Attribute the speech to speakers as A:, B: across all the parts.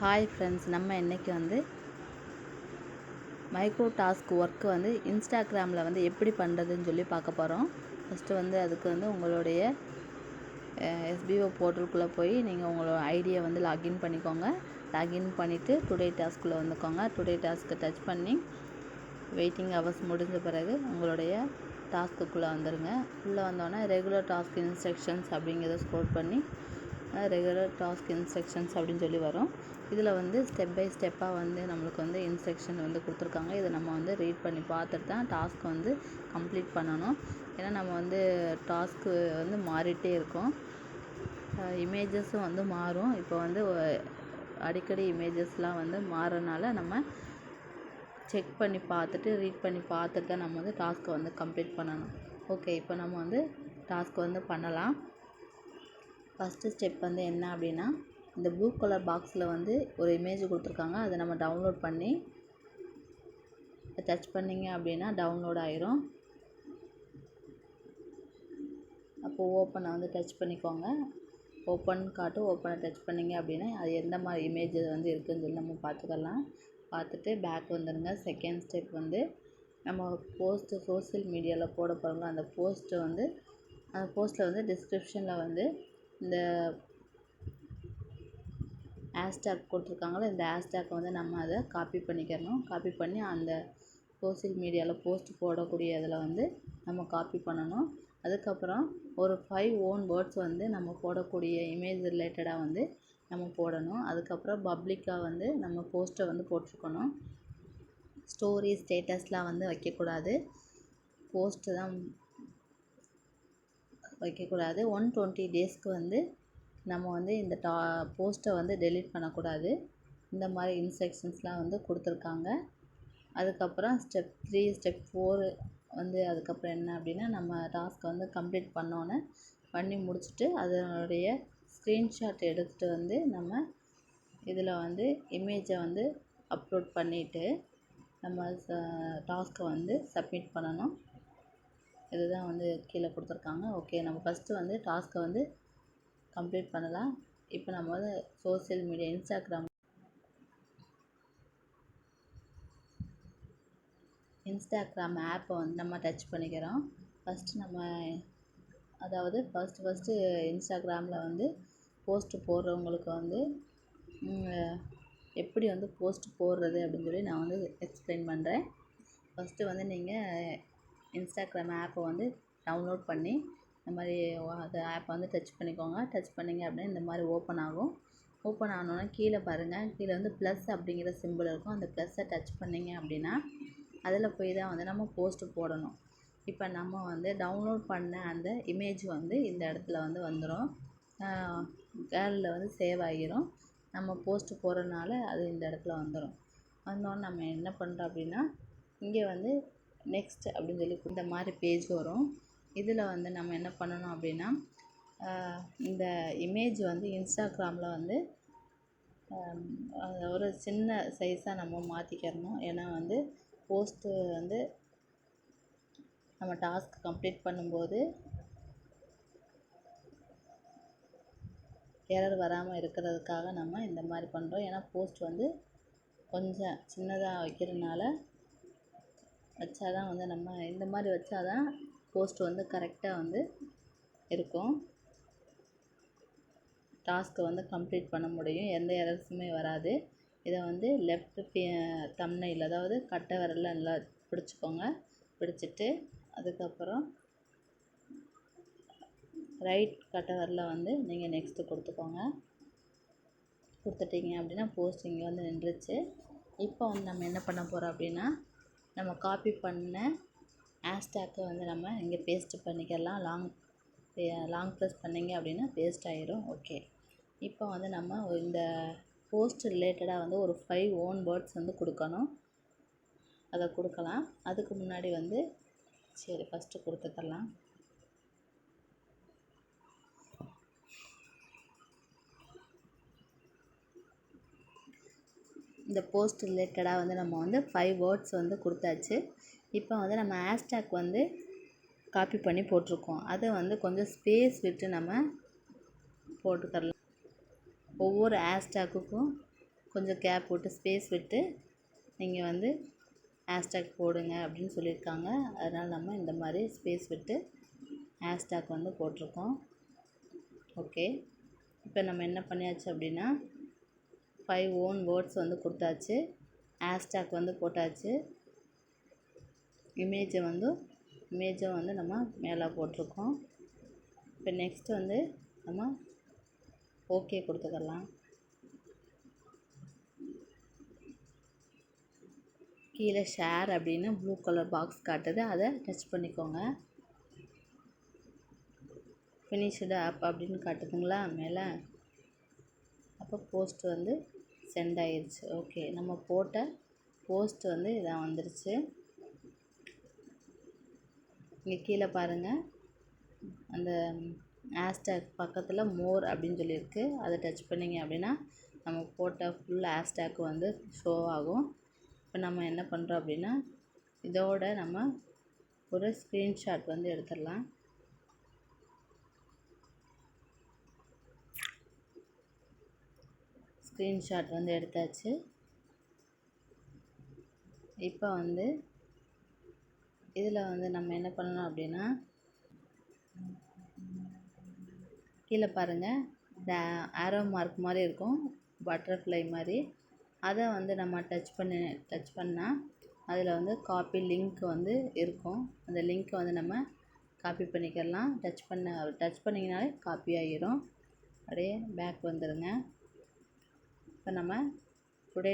A: Hi friends நம்ம இன்றைக்கி வந்து மைக்ரோ டாஸ்க் ஒர்க்கு வந்து இன்ஸ்டாகிராமில் வந்து எப்படி பண்ணுறதுன்னு சொல்லி பார்க்க போகிறோம் ஃபஸ்ட்டு வந்து அதுக்கு வந்து உங்களுடைய எஸ்பிஓ போர்ட்டலுக்குள்ளே போய் நீங்கள் உங்களோட ஐடியை வந்து லாகின் பண்ணிக்கோங்க. லாகின் பண்ணிவிட்டு டுடே டாஸ்க்குள்ளே வந்துக்கோங்க. டுடே டாஸ்க்கை டச் பண்ணி வெயிட்டிங் ஹவர்ஸ் முடிஞ்ச பிறகு உங்களுடைய டாஸ்க்குள்ளே வந்துடுங்க உள்ளே வந்தோடனே ரெகுலர் டாஸ்க் இன்ஸ்ட்ரக்ஷன்ஸ் அப்படிங்கிறத ஸ்க்ரோல் பண்ணி ரெகுலர் டாஸ்க் இன்ஸ்ட்ரக்ஷன்ஸ் அப்படின்னு சொல்லி வரும். இதில் வந்து ஸ்டெப் பை ஸ்டெப்பாக வந்து நம்மளுக்கு வந்து இன்ஸ்ட்ரக்ஷன் வந்து கொடுத்துருக்காங்க. இதை நம்ம வந்து ரீட் பண்ணி பார்த்துட்டு தான் டாஸ்க் வந்து கம்ப்ளீட் பண்ணணும். ஏன்னா நம்ம வந்து டாஸ்க்கு வந்து மாறிட்டே இருக்கும். இமேஜஸும் வந்து மாறும். இப்போ வந்து அடிக்கடி இமேஜஸ்லாம் வந்து மாறனால நம்ம செக் பண்ணி பார்த்துட்டு ரீட் பண்ணி பார்த்துட்டு தான் நம்ம வந்து டாஸ்க்கை வந்து கம்ப்ளீட் பண்ணணும். ஓகே இப்போ நம்ம வந்து டாஸ்க் வந்து பண்ணலாம். ஃபஸ்ட்டு ஸ்டெப் வந்து என்ன அப்படின்னா இந்த ப்ளூ கலர் பாக்ஸில் வந்து ஒரு இமேஜ் கொடுத்துருக்காங்க. அதை நம்ம டவுன்லோட் பண்ணி டச் பண்ணிங்க அப்படின்னா டவுன்லோட் ஆயிரும். அப்போது ஓப்பனை வந்து டச் பண்ணிக்கோங்க. ஓப்பன் காட்டு ஓப்பனை டச் பண்ணிங்க அப்படின்னா அது எந்த மாதிரி இமேஜ் வந்து இருக்குதுன்னு சொல்லி நம்ம பார்த்துக்கலாம். பார்த்துட்டு பேக் வந்துடுங்க செகண்ட் ஸ்டெப் வந்து நம்ம போஸ்ட்டு சோசியல் மீடியாவில் போட போகிறோம்ல அந்த போஸ்ட்டு வந்து அந்த போஸ்ட்டில் வந்து டிஸ்கிரிப்ஷனில் வந்து இந்த ஹேஷ்டேக் கொடுத்துருக்காங்களோ இந்த ஹேஷ்டேக்கை வந்து நம்ம அதை காப்பி பண்ணிக்கிறணும் காப்பி பண்ணி அந்த சோசியல் மீடியாவில் போஸ்ட் போடக்கூடிய இதில் வந்து நம்ம காப்பி பண்ணணும். அதுக்கப்புறம் ஒரு ஃபைவ் ஓன் வேர்ட்ஸ் வந்து நம்ம போடக்கூடிய இமேஜ் ரிலேட்டடாக வந்து நம்ம போடணும். அதுக்கப்புறம் பப்ளிக்காக வந்து நம்ம போஸ்ட்டை வந்து போட்டிருக்கணும். ஸ்டோரி ஸ்டேட்டஸ்லாம் வந்து வைக்கக்கூடாது. போஸ்ட்டு தான் வைக்கக்கூடாது. ஒன் டுவெண்ட்டி டேஸ்க்கு வந்து நம்ம வந்து இந்த டா போஸ்ட்டை வந்து டெலீட் பண்ணக்கூடாது. இந்த மாதிரி இன்ஸ்ட்ரக்ஷன்ஸ்லாம் வந்து கொடுத்துருக்காங்க. அதுக்கப்புறம் ஸ்டெப் த்ரீ ஸ்டெப் ஃபோரு வந்து அதுக்கப்புறம் என்ன அப்படின்னா நம்ம டாஸ்க்கை வந்து கம்ப்ளீட் பண்ணோன்னே பண்ணி முடிச்சுட்டு அதனுடைய ஸ்க்ரீன்ஷாட் எடுத்துகிட்டு வந்து நம்ம இதில் வந்து இமேஜை வந்து அப்லோட் பண்ணிவிட்டு நம்ம டாஸ்க்கை வந்து சப்மிட் பண்ணணும். இதுதான் வந்து கீழே கொடுத்துருக்காங்க. ஓகே நம்ம ஃபஸ்ட்டு வந்து டாஸ்க்கை வந்து கம்ப்ளீட் பண்ணலாம். இப்போ நம்ம வந்து சோசியல் மீடியா இன்ஸ்டாகிராம் இன்ஸ்டாகிராம் ஆப்பை வந்து நம்ம டச் பண்ணிக்கிறோம். ஃபஸ்ட்டு நம்ம அதாவது ஃபஸ்ட்டு ஃபஸ்ட்டு இன்ஸ்டாகிராமில் வந்து போஸ்ட்டு போடுறவங்களுக்கு வந்து எப்படி வந்து போஸ்ட் போடுறது அப்படின்னு சொல்லி நான் வந்து எக்ஸ்பிளைன் பண்ணுறேன் ஃபஸ்ட்டு வந்து நீங்கள் இன்ஸ்டாகிராம் ஆப்பை வந்து டவுன்லோட் பண்ணி இந்த மாதிரி அந்த ஆப்பை வந்து டச் பண்ணிக்கோங்க. டச் பண்ணிங்க அப்படின்னா இந்த மாதிரி ஓப்பன் ஆகும். ஓப்பன் ஆனோடனே கீழே பாருங்கள் கீழே வந்து ப்ளஸ் அப்படிங்கிற சிம்பிள் இருக்கும். அந்த ப்ளஸ்ஸை டச் பண்ணிங்க அப்படின்னா அதில் போய் தான் வந்து நம்ம போஸ்ட்டு போடணும். இப்போ நம்ம வந்து டவுன்லோட் பண்ண அந்த இமேஜ் வந்து இந்த இடத்துல வந்து வந்துடும் கேலரியில் வந்து சேவ் ஆகிரும். நம்ம போஸ்ட்டு போடுறதுனால அது இந்த இடத்துல வந்துடும் வந்தோடனே நம்ம என்ன பண்ணுறோம் அப்படின்னா இங்கே வந்து நெக்ஸ்ட் அப்படின்னு சொல்லி இந்த மாதிரி பேஜ் வரும். இதில் வந்து நம்ம என்ன பண்ணணும் அப்படின்னா இந்த இமேஜ் வந்து இன்ஸ்டாகிராமில் வந்து ஒரு சின்ன சைஸாக நம்ம மாற்றிக்கிறணும் ஏன்னா வந்து போஸ்ட்டு வந்து நம்ம டாஸ்க் கம்ப்ளீட் பண்ணும்போது எரர் வராமல் இருக்கிறதுக்காக நம்ம இந்த மாதிரி பண்ணுறோம் ஏன்னா போஸ்ட் வந்து கொஞ்சம் சின்னதாக வைக்கிறதுனால வச்சா தான் வந்து நம்ம இந்த மாதிரி வச்சா தான் போஸ்ட் வந்து கரெக்டாக வந்து இருக்கும். டாஸ்க்கை வந்து கம்ப்ளீட் பண்ண முடியும். எந்த எரர்ஸுமே வராது. இதை வந்து லெஃப்ட் தம்னையில் அதாவது கட்டை விரலில் நல்லா பிடிச்சிக்கோங்க. பிடிச்சிட்டு அதுக்கப்புறம் ரைட் கட்டை விரலில் வந்து நீங்கள் நெக்ஸ்ட்டு கொடுத்துக்கோங்க. கொடுத்துட்டீங்க அப்படின்னா போஸ்ட் இங்கே வந்து நின்றுச்சு. இப்போ வந்து நம்ம என்ன பண்ண போகிறோம் அப்படின்னா நம்ம காப்பி பண்ண ஹேஷ்டேக்கை வந்து நம்ம இங்கே பேஸ்ட்டு பண்ணிக்கலாம். லாங் லாங் ப்ரெஸ் பண்ணிங்க அப்படின்னா பேஸ்ட் ஆகிரும் ஓகே இப்போ வந்து நம்ம இந்த போஸ்ட் ரிலேட்டடாக வந்து ஒரு ஃபைவ் ஓன் வேர்ட்ஸ் வந்து கொடுக்கணும். அதை கொடுக்கலாம். அதுக்கு முன்னாடி வந்து சரி ஃபஸ்ட்டு கொடுத்துக்கலாம் இந்த போஸ்ட் ரிலேட்டடாக வந்து நம்ம வந்து ஃபைவ் வேர்ட்ஸ் வந்து கொடுத்தாச்சு. இப்போ வந்து நம்ம ஹேஷ்டேக் வந்து காப்பி பண்ணி போட்டிருக்கோம். அதை வந்து கொஞ்சம் ஸ்பேஸ் விட்டு நம்ம போட்டுக்கலாம் ஒவ்வொரு ஹேஷ்டேக்குக்கும் கொஞ்சம் கேப் விட்டு ஸ்பேஸ் விட்டு நீங்கள் வந்து ஹேஷ்டேக் போடுங்க அப்படின்னு சொல்லியிருக்காங்க. அதனால் நம்ம இந்த மாதிரி ஸ்பேஸ் விட்டு ஹேஷ்டேக் வந்து போட்டிருக்கோம். ஓகே இப்போ நம்ம என்ன பண்ணியாச்சு அப்படின்னா ஃபைவ் ஓன் வேர்ட்ஸ் வந்து கொடுத்தாச்சு. ஹேஷ்டேக் வந்து போட்டாச்சு. இமேஜை வந்து இமேஜை வந்து நம்ம மேலே போட்டிருக்கோம். இப்போ நெக்ஸ்ட் வந்து நம்ம ஓகே கொடுத்துக்கலாம். கீழே ஷேர் அப்படின்னு ப்ளூ கலர் பாக்ஸ் காட்டுது. அதை டச் பண்ணிக்கோங்க. ஃபினிஷ்டு ஆப் அப்படின்னு காட்டுதுங்களா? மேலே. அப்போ போஸ்ட் வந்து சென்ட் ஆயிடுச்சு ஓகே நம்ம போட்ட போஸ்ட் வந்து இதாக வந்துருச்சு. இங்கே கீழே பாருங்கள் அந்த ஹேஷ்டேக் பக்கத்தில் மோர் அப்படின்னு சொல்லியிருக்கு. அதை டச் பண்ணிங்க அப்படின்னா நம்ம போட்ட ஃபுல் ஹேஷ்டேக் வந்து ஷோ ஆகும். இப்போ நம்ம என்ன பண்ணுறோம் அப்படின்னா இதோட நம்ம ஒரு ஸ்க்ரீன்ஷாட் வந்து எடுத்துடலாம். ஸ்க்ரீன்ஷாட் வந்து எடுத்தாச்சு. இப்போ வந்து இதில் வந்து நம்ம என்ன பண்ணலாம் அப்படின்னா கீழே பாருங்கள் இந்த ஆரோ மார்க் மாதிரி இருக்கும் பட்டர்ஃப்ளை மாதிரி. அதை வந்து நம்ம டச் பண்ணி டச் பண்ணால் அதில் வந்து காப்பி லிங்க் வந்து இருக்கும். அந்த லிங்க்கை வந்து நம்ம காப்பி பண்ணிக்கலாம். டச் பண்ண டச் பண்ணிங்கனாலே காப்பி ஆகிரும் அப்படியே பேக் வந்துடுங்க இப்போ நம்ம டுடே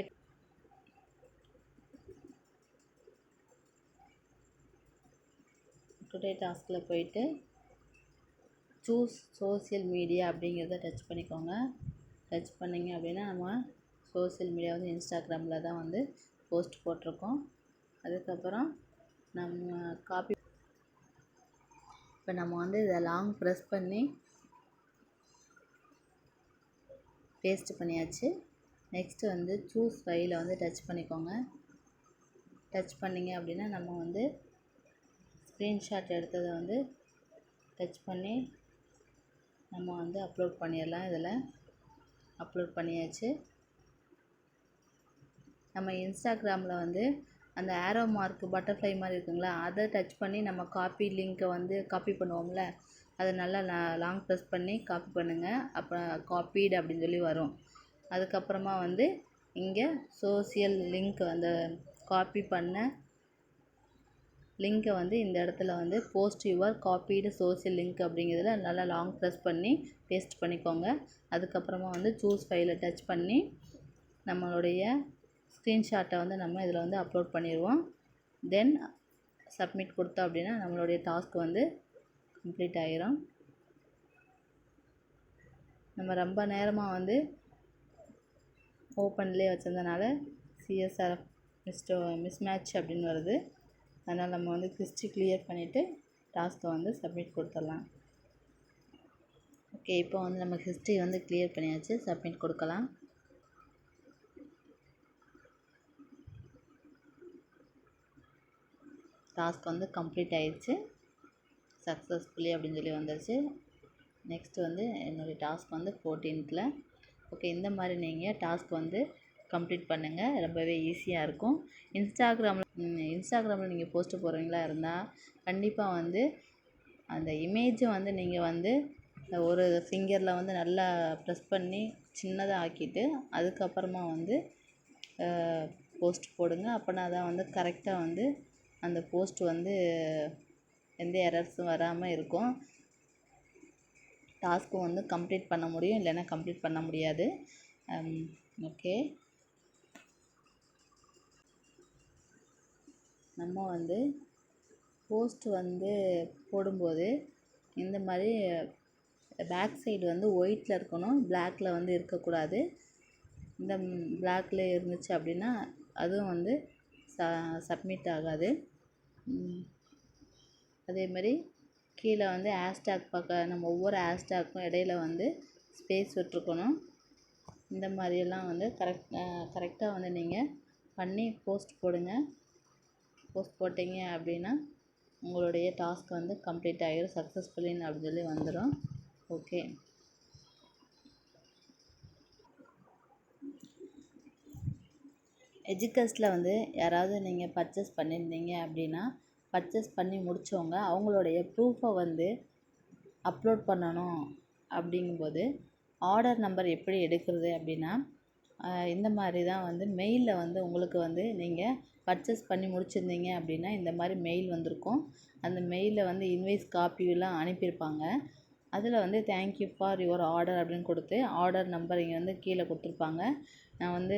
A: டுடே டாஸ்கில் போயிட்டு சூஸ் சோசியல் மீடியா அப்படிங்கிறத டச் பண்ணிக்கோங்க. டச் பண்ணிங்க அப்படின்னா நம்ம சோசியல் மீடியா வந்து இன்ஸ்டாகிராமில் தான் வந்து போஸ்ட் போட்டிருக்கோம். அதுக்கப்புறம் நம்ம காப்பி இப்போ நம்ம வந்து இதை லாங் ப்ரெஸ் பண்ணி பேஸ்ட் பண்ணியாச்சு. நெக்ஸ்ட்டு வந்து சூஸ் ஃபைலை வந்து டச் பண்ணிக்கோங்க. டச் பண்ணிங்க அப்படின்னா நம்ம வந்து ஸ்க்ரீன்ஷாட் எடுத்ததை வந்து டச் பண்ணி நம்ம வந்து அப்லோட் பண்ணிடலாம் இதில். அப்லோட் பண்ணியாச்சு. நம்ம இன்ஸ்டாகிராமில் வந்து அந்த ஆரோ மார்க் பட்டர்ஃப்ளை மாதிரி இருக்குங்களா அதை டச் பண்ணி நம்ம காப்பி லிங்க்கை வந்து காப்பி பண்ணுவோம்ல அதை நல்லா லாங் ப்ரெஸ் பண்ணி காப்பி பண்ணுங்கள் அப்புறம் காப்பீடு அப்படின்னு சொல்லி வரும். அதுக்கப்புறமா வந்து இங்கே சோசியல் லிங்க் அந்த காப்பி பண்ண லிங்க்கை வந்து இந்த இடத்துல வந்து போஸ்ட் யுவர் காப்பீடு சோசியல் லிங்க் அப்படிங்கிறதுல நல்லா லாங் ப்ரெஸ் பண்ணி பேஸ்ட் பண்ணிக்கோங்க. அதுக்கப்புறமா வந்து சூஸ் ஃபைலை டச் பண்ணி நம்மளுடைய ஸ்க்ரீன்ஷாட்டை வந்து நம்ம இதில் வந்து அப்லோட் பண்ணிடுவோம். தென் சப்மிட் கொடுத்தோம் அப்படின்னா நம்மளுடைய டாஸ்க் வந்து கம்ப்ளீட் ஆகிரும் நம்ம ரொம்ப நேரமாக வந்து ஓப்பன்லேயே வச்சிருந்தனால சிஎஸ்ஆர் மிஸ்டோ மிஸ்மேட்ச் அப்படின்னு வருது. அதனால் நம்ம வந்து ஹிஸ்ட்ரி கிளியர் பண்ணிவிட்டு டாஸ்க்கை வந்து சப்மிட் கொடுத்துடலாம். ஓகே இப்போ வந்து நம்ம ஹிஸ்ட்ரி வந்து கிளியர் பண்ணியாச்சு. சப்மிட் கொடுக்கலாம். டாஸ்க் வந்து கம்ப்ளீட் ஆயிடுச்சு. சக்ஸஸ்ஃபுல்லி அப்படின்னு சொல்லி வந்துருச்சு. நெக்ஸ்ட் வந்து என்னுடைய டாஸ்க் வந்து ஃபோர்டீன்த்தில் ஓகே இந்த மாதிரி நீங்கள் டாஸ்க் வந்து கம்ப்ளீட் பண்ணுங்கள் ரொம்பவே ஈஸியாக இருக்கும். இன்ஸ்டாகிராமில் இன்ஸ்டாகிராமில் நீங்கள் போஸ்ட்டு போடுறீங்களா இருந்தால் கண்டிப்பாக வந்து அந்த இமேஜை வந்து நீங்கள் வந்து ஒரு ஃபிங்கரில் வந்து நல்லா ப்ரெஸ் பண்ணி சின்னதாக ஆக்கிட்டு அதுக்கப்புறமா வந்து போஸ்ட் போடுங்க. அப்போனா தான் வந்து கரெக்டாக வந்து அந்த போஸ்ட் வந்து எந்த எரர்ஸும் வராமல் இருக்கும். டாஸ்க்கும் வந்து கம்ப்ளீட் பண்ண முடியும். இல்லைன்னா கம்ப்ளீட் பண்ண முடியாது. ஓகே நம்ம வந்து போஸ்ட் வந்து போடும்போது இந்த மாதிரி பேக் சைடு வந்து ஒயிட்டில் இருக்கணும் பிளாக்கில் வந்து இருக்கக்கூடாது. இந்த பிளாக்கில் இருந்துச்சு அப்படின்னா அதுவும் வந்து ச சப்மிட் ஆகாது. அதேமாதிரி கீழே வந்து ஹேஷ்டேக் பார்க்க நம்ம ஒவ்வொரு ஹேஷ்டேக்கும் இடையில வந்து ஸ்பேஸ் விட்ருக்கணும் இந்த மாதிரியெல்லாம் வந்து கரெக்ட் கரெக்டாக வந்து நீங்கள் பண்ணி போஸ்ட் போடுங்க. போஸ்ட் போட்டிங்க அப்படின்னா உங்களுடைய டாஸ்க் வந்து கம்ப்ளீட் ஆகிடும் சக்ஸஸ்ஃபுல்லின்னு அப்படின்னு சொல்லி வந்துடும் ஓகே. எஜுகஸ்டில் வந்து யாராவது நீங்கள் பர்ச்சேஸ் பண்ணியிருந்தீங்க அப்படின்னா பர்ச்சேஸ் பண்ணி முடித்தவங்க அவங்களுடைய ப்ரூஃபை வந்து அப்லோட் பண்ணணும் அப்படிங்கும்போது ஆர்டர் நம்பர் எப்படி எடுக்கிறது அப்படின்னா இந்த மாதிரி தான் வந்து மெயிலில் வந்து உங்களுக்கு வந்து நீங்கள் பர்ச்சேஸ் பண்ணி முடிச்சிருந்தீங்க அப்படின்னா இந்த மாதிரி மெயில் வந்திருக்கும். அந்த மெயிலில் வந்து இன்வைஸ் காப்பியெல்லாம் அனுப்பியிருப்பாங்க. அதில் வந்து தேங்க்யூ ஃபார் யுவர் ஆர்டர் அப்படின்னு கொடுத்து ஆர்டர் நம்பர் இங்கே வந்து கீழே கொடுத்துருப்பாங்க. நான் வந்து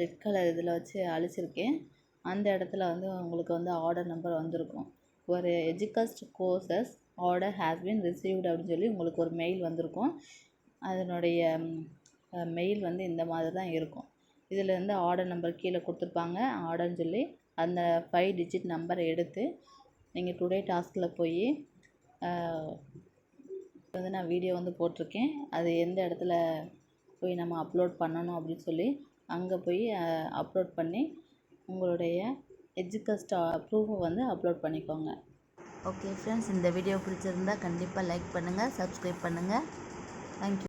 A: ரெட் கலர் இதில் வச்சு அழிச்சிருக்கேன். அந்த இடத்துல வந்து உங்களுக்கு வந்து ஆர்டர் நம்பர் வந்திருக்கும். ஒரு எஜுகஸ்ட் courses order has been received அப்படின்னு சொல்லி உங்களுக்கு ஒரு மெயில் வந்திருக்கும். அதனுடைய மெயில் வந்து இந்த மாதிரி தான் இருக்கும். இதில் இருந்து ஆர்டர் நம்பர் கீழே கொடுத்துருப்பாங்க. ஆர்டர்னு சொல்லி அந்த ஃபைவ் டிஜிட் நம்பரை எடுத்து நீங்கள் டுடே டாஸ்கில் போய் வந்து நான் வீடியோ வந்து போட்டிருக்கேன். அது எந்த இடத்துல போய் நம்ம அப்லோட் பண்ணணும் அப்படின்னு சொல்லி அங்கே போய் அப்லோட் பண்ணி உங்களுடைய எஜுகஸ்ட் ப்ரூஃபை வந்து அப்லோட் பண்ணிக்கோங்க. ஓகே ஃப்ரெண்ட்ஸ் இந்த வீடியோ பிடிச்சிருந்தா கண்டிப்பாக லைக் பண்ணுங்கள் சப்ஸ்கிரைப் பண்ணுங்கள் தேங்க்யூ